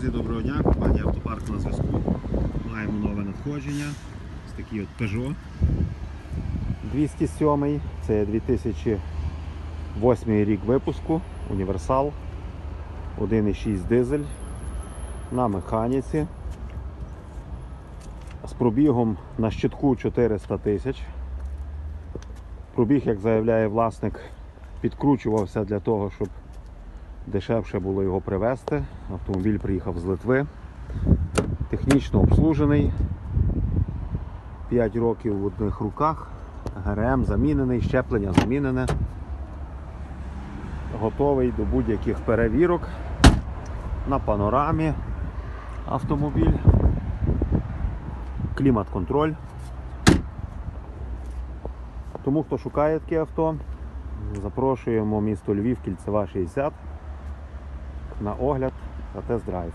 Друзі, доброго дня, компанія Автопарк на зв'язку. Маємо нове надходження. Ось такий от Peugeot 207, це 2008 рік випуску, універсал, 1,6 дизель на механіці. З пробігом на щитку 400 тисяч. Пробіг, як заявляє власник, підкручувався для того, щоб дешевше було його привезти. Автомобіль приїхав з Литви. Технічно обслужений. 5 років в одних руках. ГРМ замінений, щеплення замінене. Готовий до будь-яких перевірок. На панорамі автомобіль. Клімат-контроль. Тому хто шукає таке авто, запрошуємо місто Львів, кільцева 60 на огляд та тест-драйв.